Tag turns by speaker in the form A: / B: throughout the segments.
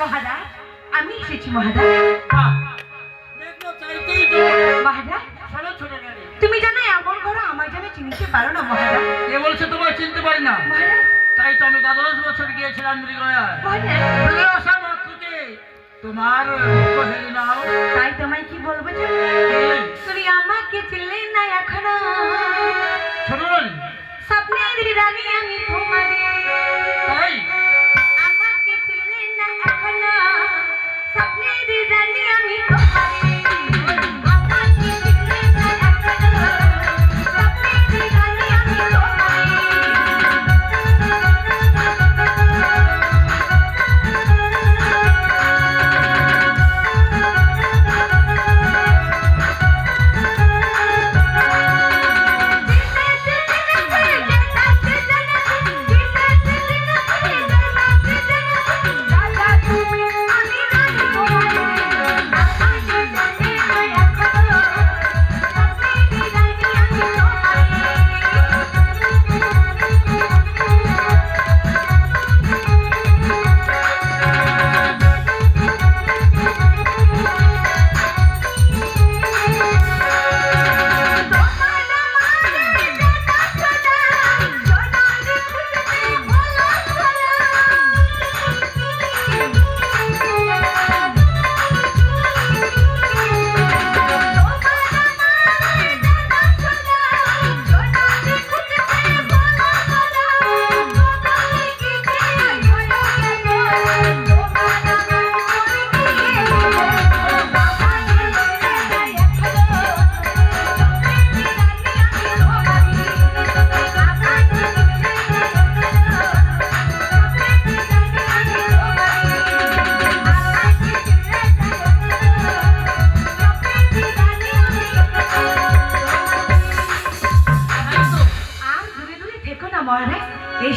A: মহারাজ আমি এসেছি মহারাজ। মহারাজ। তুমি জানো এমন করো আমার জন্য চিনতে পারো না মহারাজ।
B: কে বলছে তোমায় চিনতে পারি না? তাই তো আমি দ্বাদশ বছর গিয়েছিলাম আসা মাত্রকে তোমার নাও।
A: তাই তোমায় কি বলব তুমি আমাকে চিনলে না
B: এখনও। রানী,
A: স্বপ্নের রানী আমি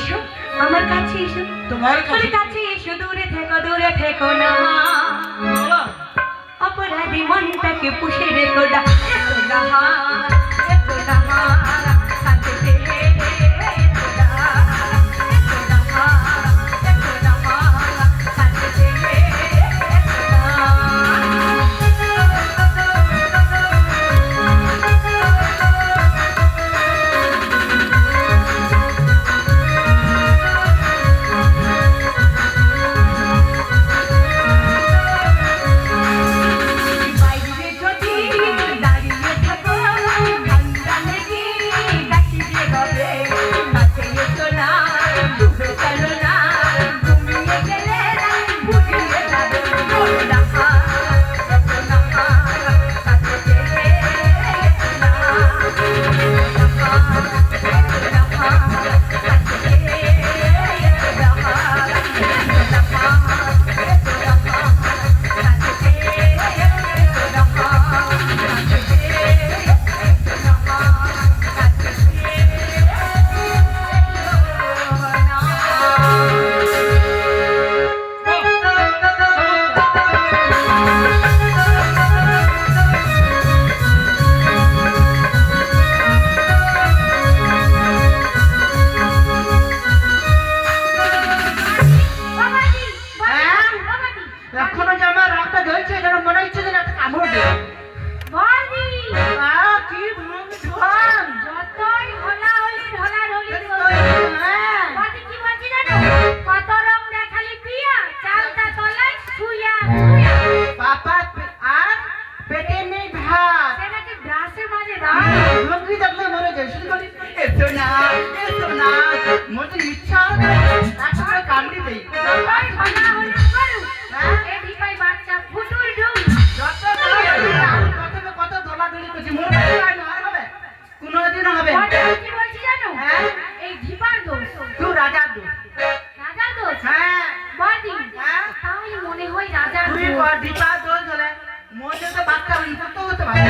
A: এসো আমার কাছে এসো।
B: তোমার কাছে
A: এসো দূরে থেকো দূরে থেকো না। অপরাধী মনটাকে পুষে রেখো
B: মনে ইচ্ছা হলে একটা কামড়ি দেই হ্যাঁ?
A: এ বাচ্চা ফুটুর।
B: যত কত করছি হবে কোনোদিনও হবে না।
A: কি বলছি জানো?
B: হ্যাঁ?
A: এই ঢিপার দোষ।
B: তুই রাজার দোষ
A: রাজার দোষ।
B: হ্যাঁ
A: বড়দি,
B: হ্যাঁ?
A: তাহলে মনে হয় রাজার
B: তুই। বড় দোষ হলে মনে তো বাচ্চা ইনফেক্ট হতে পারে